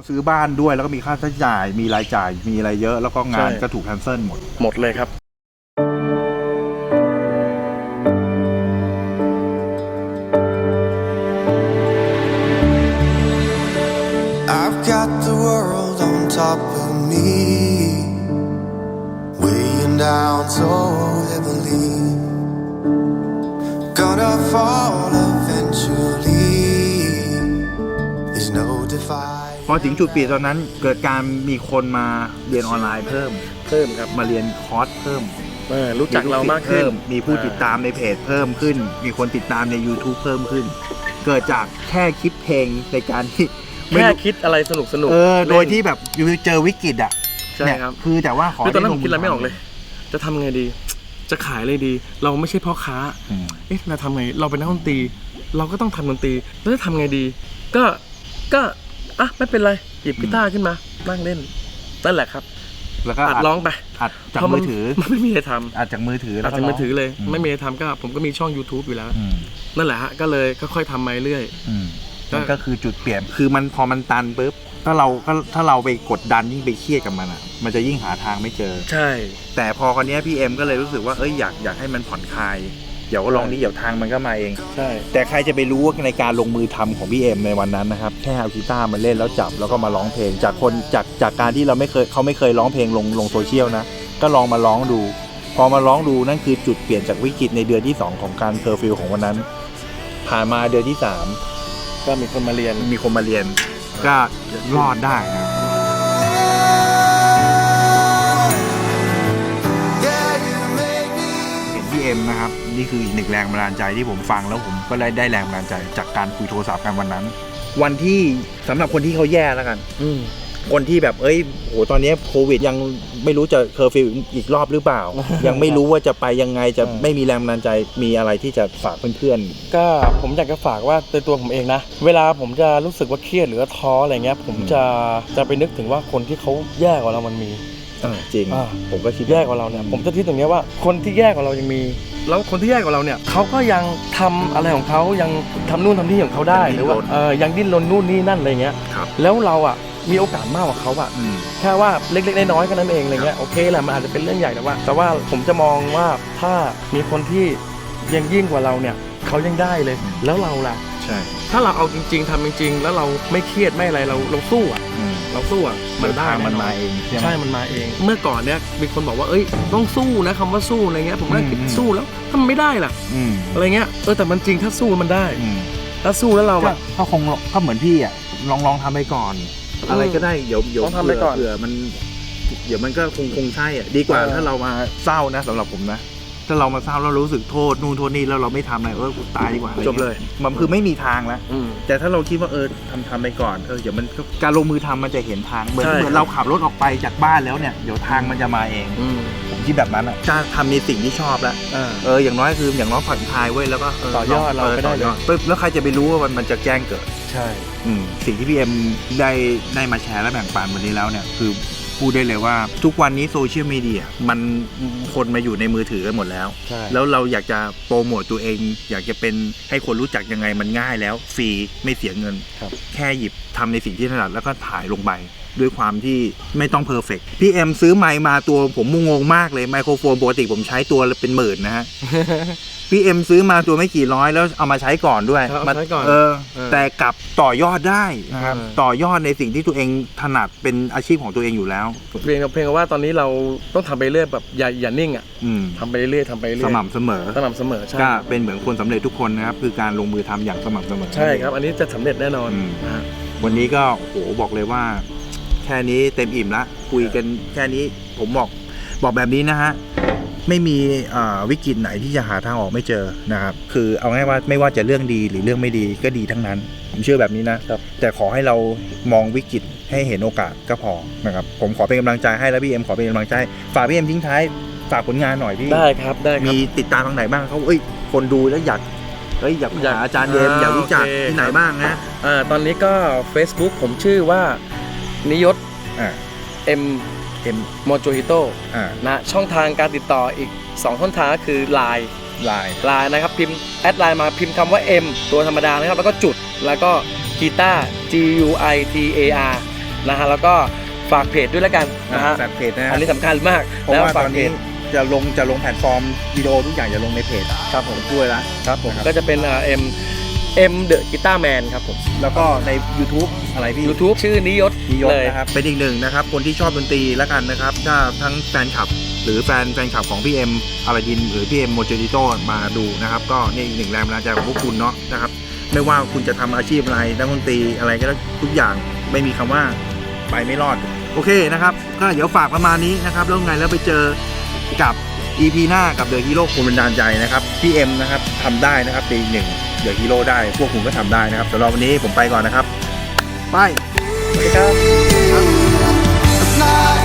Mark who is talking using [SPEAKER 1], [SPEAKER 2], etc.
[SPEAKER 1] พอซื้อบ้านด้วยแล้วก็มีค่าใช้จ่าย มีรายจ่ายมีอะไรเยอะ แล้วก็งาน
[SPEAKER 2] ใช่
[SPEAKER 1] ก็ถูกแคนเซิลหมด
[SPEAKER 2] หมดเลยครับ
[SPEAKER 3] I've got the world on top of me, weighing down so heavily. Gonna fall eventually.
[SPEAKER 1] พอถึงจุดเปลี่ยนตอนนั้น เกิดการมีคนมาเรียนออนไลน์เพิ่ม
[SPEAKER 2] เพิ่มครับ
[SPEAKER 1] มาเรียนคอร์สเพิ่ม
[SPEAKER 2] เออรู้จักเรามากขึ้น
[SPEAKER 1] เพิ่มีผู้ติดตามในเพจเพิ่มขึ้น มีคนติดตามใน YouTube เพิ่มขึ้น เกิดจากแค่คลิปเพลงในการที่ไม่
[SPEAKER 2] แค่
[SPEAKER 1] รู้
[SPEAKER 2] คิดอะไรสนุกสนุก
[SPEAKER 1] เออโดยที่แบบอยู่เจอวิกฤตอะ
[SPEAKER 2] ใช่
[SPEAKER 1] เนี่ย
[SPEAKER 2] ครับ
[SPEAKER 1] คือแต่ว่าขอ
[SPEAKER 2] คือตอนนั้น
[SPEAKER 1] ด้
[SPEAKER 2] ผ
[SPEAKER 1] ล
[SPEAKER 2] ม
[SPEAKER 1] ง
[SPEAKER 2] คิดอะไรไม่ออกเลย จะทำไงดี จะขายอะไรดี เราไม่ใช่พ่อค้า
[SPEAKER 1] อืม
[SPEAKER 2] เอ๊ะเราทำไง เราเป็นนักดนตรี เราก็ต้องทำดนตรีแล้วจะทำไงดี ก็ก็ อะไม่เป็นไรหยิบกีตาร์ขึ้นมานั่งเล่นนั่นแหละครับ
[SPEAKER 1] แล้วก็
[SPEAKER 2] อัด
[SPEAKER 1] อัด
[SPEAKER 2] ร้องไป
[SPEAKER 1] อัดจาก
[SPEAKER 2] เพราะ
[SPEAKER 1] มือถือ
[SPEAKER 2] มันไม่มีอะไรทำ
[SPEAKER 1] อัดจากมือถือแล้
[SPEAKER 2] อั
[SPEAKER 1] ว
[SPEAKER 2] ด
[SPEAKER 1] ก็
[SPEAKER 2] จากมือถือเลย
[SPEAKER 1] ม
[SPEAKER 2] ไม่มีอะไรทำก็ผมก็มีช่อง YouTube อยู่แล้ว
[SPEAKER 1] อืม
[SPEAKER 2] นั่นแหละฮะก็เลยค่อยๆทำมาเรื่อย
[SPEAKER 1] อืม
[SPEAKER 2] ก็
[SPEAKER 1] มันก็คือจุดเปลี่ยนคือมันพอมันตันปุ๊บถ้าเราก็ถ้าเราไปกดดันยิ่งไปเครียดกับมันอะ มันจะยิ่งหาทางไม่เจอ
[SPEAKER 2] ใช่
[SPEAKER 1] แต่พอคนนี้ยพี่เอ็มก็เลยรู้สึกว่าเอ้ยอยากอยากให้มันผ่อนคลาย เดี๋ยวลองนี้เดี๋ยวทางมันก็มาเอง
[SPEAKER 2] ใช่
[SPEAKER 1] แต่ใครจะไปรู้ว่าในการลงมือทำของพี่เอ็มในวันนั้นนะครับแค่เอากีตาร์มาเล่นแล้วจับแล้วก็มาร้องเพลง จากคนจากจากการที่เราไม่เคยเขาไม่เคยร้องเพลงลงลงโซเชียลนะก็ลองมาร้องดู พอมาร้องดูนั่นคือจุดเปลี่ยนจากวิกฤตในเดือนที่ 2 ของการเคอร์ฟิวของวันนั้น ผ่านมาเดือนที่
[SPEAKER 2] ก็มีคนมาเรียน
[SPEAKER 1] 3มีคนมาเรียน ก็รอดได้นะ มนะครับ นี่คืออีกหนึ่งแรงบันดาลใจที่ผมฟังแล้วผมก็ได้ได้แรงบันดาลใจจากการคุยโทรศัพท์กันวันนั้น วันที่สำหรับคนที่เขาแย่แล้วกัน
[SPEAKER 2] อืม
[SPEAKER 1] คนที่แบบเอ้ยโหตอนนี้โควิดยังไม่รู้จะเคอร์ฟิวอีกรอบหรือเปล่า ยังไม่รู้ว่าจะไปยังไงจะ
[SPEAKER 2] อืม
[SPEAKER 1] ไม่มีแรงบันดาลใจมีอะไรที่จะฝากเพื่อน
[SPEAKER 2] ก็ผมอยากจะฝากว่าในตัวผมเองนะ เวลาผมจะรู้สึกว่าเครียดหรือว่าท้ออะไรเงี้ย ผมจะจะไปนึกถึงว่าคนที่เขาแย่กว่าเรามันมี
[SPEAKER 1] ๆเออจริง
[SPEAKER 2] อ่า
[SPEAKER 1] ผมก็คิด
[SPEAKER 2] แย่กว่าเราเนี่ยผมจะคิดตรงเนี้ยว่าคนที่แย่กว่าเรายังมี แล้วคนที่แย่กว่าเราเนี่ยเขาก็ยังทำอะไรของเขายังทำนู่นทำนี่ของเขาได้หรือว่าเออยังดิ้นรนนู่นนี่นั่นอะไรเงี้ย
[SPEAKER 1] ครับ
[SPEAKER 2] แล้วเราอะมีโอกาสมากกว่าเขาอะ
[SPEAKER 1] อืม
[SPEAKER 2] แค่ว่าเล็กๆน้อยๆแค่นั้นเองอะไรเงี้ยโอเคแหละมันอาจจะเป็นเรื่องใหญ่แต่ว่า แต่ว่าผมจะมองว่าถ้ามีคนที่ยังยิ่งกว่าเราเนี่ยเขายังได้เลย แล้วเราล่ะ
[SPEAKER 1] ใช่
[SPEAKER 2] ถ้าเราเอาจริง ๆทำจริง ๆ แล้วเราไม่เครียดไม่อะไรเราเราสู้อะ
[SPEAKER 1] อืม
[SPEAKER 2] เราสู้อะมันได้
[SPEAKER 1] ทางมัน
[SPEAKER 2] แอ
[SPEAKER 1] มาเองใช่ไหม
[SPEAKER 2] ใช่มันมาเอง เมื่อก่อนเนี่ยมีคนบอกว่าเอ้ยต้องสู้นะคำว่าสู้อะไรเงี้ยผมก็คิด
[SPEAKER 1] อืม
[SPEAKER 2] สู้แล้วถ้ามันไม่ได้ล่ะ
[SPEAKER 1] อืม
[SPEAKER 2] อะไรเงี้ยเออแต่มันจริงถ้าสู้มันได้
[SPEAKER 1] อืม
[SPEAKER 2] ถ้าสู้แล้วเรา
[SPEAKER 1] ก็
[SPEAKER 2] อะ
[SPEAKER 1] ก็คงก็เหมือนพี่อะลองลองทำไปก่อน
[SPEAKER 2] อืม
[SPEAKER 1] อะไรก็ได้เดี๋ยวเดี๋ยว
[SPEAKER 2] ลองทำไปก่อน
[SPEAKER 1] เผื่อมัน เดี๋ยวมันก็คงคงใช่อะดีกว่า
[SPEAKER 2] เออ
[SPEAKER 1] ถ้าเรามาเศร้านะสำหรับผมนะ ถ้าเรามาเศร้าแล้วรู้สึกโทษนู่นโทษนี่แล้วเราไม่ทำอะไรเออกูตายดีกว่าอะไร
[SPEAKER 2] จบเลย
[SPEAKER 1] มันคือไม่มีทางแล้ว
[SPEAKER 2] อืม
[SPEAKER 1] แต่ถ้าเราคิดว่าเออทำทำไปก่อนเออเดี๋ยวมันก็การลงมือทำมันจะเห็นทางเหมือน
[SPEAKER 2] ใช่
[SPEAKER 1] เหมือนเราขับรถออกไปจากบ้านแล้วเนี่ยเดี๋ยวทางมันจะมาเอง
[SPEAKER 2] อืม
[SPEAKER 1] ผมคิดแบบนั้นอะจะทำในสิ่งที่ชอบแล้ว
[SPEAKER 2] อ่า
[SPEAKER 1] เอออย่างน้อยคืออย่างน้อยผ่อนคลายไว้ยแล้วก็เต่
[SPEAKER 2] อยอดเราก็ได้
[SPEAKER 1] ต่อยอดปึ๊บแล้วใครจะไปรู้ว่ามันมันจะแจ้งเกิด
[SPEAKER 2] ใช่
[SPEAKER 1] อืมสิ่งที่พี่เอ็มได้ได้มาแชร์และแบ่งปันวันนี้แล้วเนี่ย คือ พูดได้เลยว่า ทุกวันนี้โซเชียลมีเดียมันคนมาอยู่ในมือถือกันหมดแล้ว
[SPEAKER 2] ใช่
[SPEAKER 1] แล้วเราอยากจะโปรโมตตัวเอง อยากจะเป็นให้คนรู้จักยังไงมันง่ายแล้ว ฟรีไม่เสียเงิน
[SPEAKER 2] ครับ
[SPEAKER 1] แค่หยิบทำในสิ่งที่ถนัดแล้วก็ถ่ายลงไป ด้วยความที่ไม่ต้องเพอร์เฟกพี่เอ็มซื้อไมค์มาตัวผมงงมากเลยไมโครโฟนปกติผมใช้ตัวละเป็นหมื่นนะฮะ พี่เอ็มซื้อมาตัวไม่กี่ร้อยแล้วเอามาใช้ก่อนด้วย
[SPEAKER 2] ครับเอา
[SPEAKER 1] มา
[SPEAKER 2] ใช้ก่อน
[SPEAKER 1] เออ
[SPEAKER 2] เออ
[SPEAKER 1] แต่กลับต่อยอดได้นะครับ
[SPEAKER 2] เออ
[SPEAKER 1] ต่อยอดในสิ่งที่ตัวเองถนัดเป็นอาชีพของตัวเองอยู่แล้ว
[SPEAKER 2] เพียงเพียงแต่ว่าตอนนี้เราต้องทำไปเรื่อยแบบอย่าอย่านิ่งอะ
[SPEAKER 1] อืม
[SPEAKER 2] ทำไปเรื่อยทำไปเรื่
[SPEAKER 1] ส
[SPEAKER 2] อย
[SPEAKER 1] ม่ำเสมอ
[SPEAKER 2] สม่ำเสมอใช่
[SPEAKER 1] ก็เป็นเหมือนคนสำเร็จทุกคนนะครับ คือการลงมือทำอย่างสม่ำเสมอ
[SPEAKER 2] ใช่ครับ อันนี้จะสำเร็จแน่นอน
[SPEAKER 1] อืม
[SPEAKER 2] นะฮะ
[SPEAKER 1] วันนี้ก็โอ้โหบอกเลยว่าแค่นี้เต็มอิ่มละคุยกันแค่นี้ผมบอกบอกแบบนี้นะฮะไม่มีเอ่อวิกฤตไหนที่จะหาทางออกไม่เจอนะครับ คือเอาง่ายว่าไม่ว่าจะเรื่องดีหรือเรื่องไม่ดีก็ดีทั้งนั้น ผมเชื่อแบบนี้นะ
[SPEAKER 2] ครับ
[SPEAKER 1] แต่ขอให้เรามองวิกฤตให้เห็นโอกาสก็พอนะครับ ผมขอเป็นกำลังใจให้แล้วพี่เอ็มขอเป็นกำลังใจ ฝากพี่เอ็มทิ้งท้ายฝากผลงานหน่อยพี่
[SPEAKER 2] ได้ครับ ได้ครับ
[SPEAKER 1] มีติดตามทางไหนบ้างเขาเอ้ย คนดูแล้วอยากเอ้ยอยาก
[SPEAKER 2] อยาก
[SPEAKER 1] หาอาจารย์เดม
[SPEAKER 2] อ่า
[SPEAKER 1] อยากรู้จัก
[SPEAKER 2] โอเค
[SPEAKER 1] ที่ไหน
[SPEAKER 2] ครับ
[SPEAKER 1] บ้างนะ
[SPEAKER 2] อ่าตอนนี้ก็ Facebook ผมชื่อว่านิยศ
[SPEAKER 1] อ่า
[SPEAKER 2] M
[SPEAKER 1] เอ็ม
[SPEAKER 2] m o j o h i t o
[SPEAKER 1] อ่า
[SPEAKER 2] นะช่องทางการติดต่ออีก 2 ช่องทางก็คือ Line
[SPEAKER 1] ไลน์
[SPEAKER 2] Line นะครับพิมพ์แอดไลน์มาพิมพ์คำว่า M ตัวธรรมดานะครับ แล้วก็จุดแล้วก็กีตาร์ G U I T A R นะฮะแล้วก็ฝากเพจด้วยแล้วกันนะฮะ
[SPEAKER 1] แฟนเพจนะ
[SPEAKER 2] อันนี้สำคัญมาก
[SPEAKER 1] เพราะ
[SPEAKER 2] แล้ว
[SPEAKER 1] ว่าต
[SPEAKER 2] ฝา
[SPEAKER 1] อกน
[SPEAKER 2] เพ
[SPEAKER 1] นี้
[SPEAKER 2] จ
[SPEAKER 1] จะลงจะลงแพลตฟอร์มวิดีโอทุกอย่างจะลงในเพจ
[SPEAKER 2] ครับผม
[SPEAKER 1] ด้วยละ
[SPEAKER 2] ครับผม
[SPEAKER 1] นะครับ
[SPEAKER 2] ก็จะเป็นเอ็ม เอ็มเดอะกีตาร์แมนครับผม
[SPEAKER 1] แล้วก็ใน YouTube อะไรพี่
[SPEAKER 2] YouTube ชื่อนิยศ
[SPEAKER 1] นิยศ
[SPEAKER 2] เลย
[SPEAKER 1] นะครับ เป็นอีกหนึ่งนะครับ คนที่ชอบดนตรีแล้วกันนะครับ ถ้าทั้งแฟนคลับ หรือแฟนแฟนคลับของพี่เอ็มอาราดิน หรือพี่เอ็มโมเจดิโตมาดูนะครับ ก็นี่อีกหนึ่งแรงบันดาลใจของพวกคุณเนาะนะครับ ไม่ว่าคุณจะทำอาชีพอะไรนักดนตรีอะไรก็ได้ทุกอย่างไม่มีคำว่าไปไม่รอด โอเคนะครับ ก็เดี๋ยวฝากประมาณนี้นะครับ แล้วไงแล้วไปเจอกับ EP หน้ากับเดอะฮีโร่คนบันดาลใจนะครับพี่เอ็มนะครับทำได้นะครับปีหนึ่ง เดี๋ยวฮีโร่ได้ พวกคุณก็ทำได้นะครับสำหรับวันนี้ผมไปก่อนนะครับ ไป
[SPEAKER 2] สวัสดีครับ